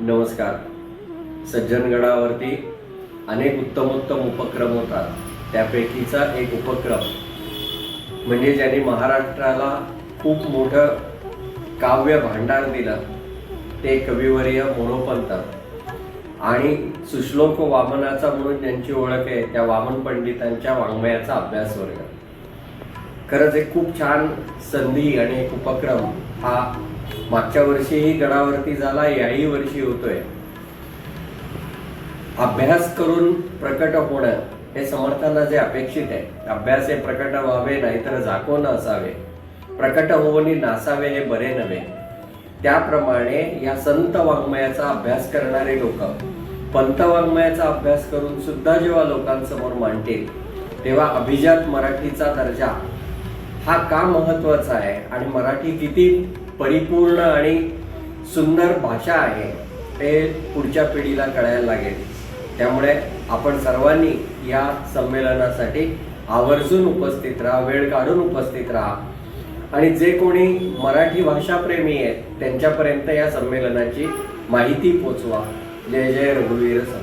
नमस्कार. सज्जनगडावरती अनेक उत्तम उत्तम उपक्रम होतात. त्यापैकीचा एक उपक्रम म्हणजे ज्यांनी महाराष्ट्राला खूप मोठं काव्य भांडार दिलं ते कविवर्य मोरोपंत. आणि सुश्लोक वामनाचा म्हणून ज्यांची ओळख आहे त्या वामन पंडितांच्या वाङ्मयाचा अभ्यास वर्ग खरंच एक खूप छान संधी आणि एक उपक्रम हा मागच्या वर्षीही गडावरती झाला याही वर्षी होतोय. अभ्यास करून प्रकट होणं हे समर्थांना जे अपेक्षित आहे अभ्यास हे प्रकट व्हावे नाहीतर झाकोन असावे. प्रकट होऊनी नासावे हे बरे नव्हे. त्याप्रमाणे या संत वाङ्मयाचा अभ्यास करणारे लोक पंत वाङ्मयाचा अभ्यास करून सुद्धा जेव्हा लोकांसमोर मांडतील तेव्हा अभिजात मराठीचा दर्जा हा का महत्त्वाचा आहे? आणि मराठी किती परिपूर्ण आणि सुंदर भाषा आहे ते पुढच्या पिढीला कळायला लागेल. त्यामुळे आपण सर्वांनी या संमेलनासाठी आवर्जून उपस्थित राहा वेळ काढून उपस्थित राहा. आणि जे कोणी मराठी भाषाप्रेमी आहेत त्यांच्यापर्यंत या संमेलनाची माहिती पोचवा. जय जय रघुवीर सर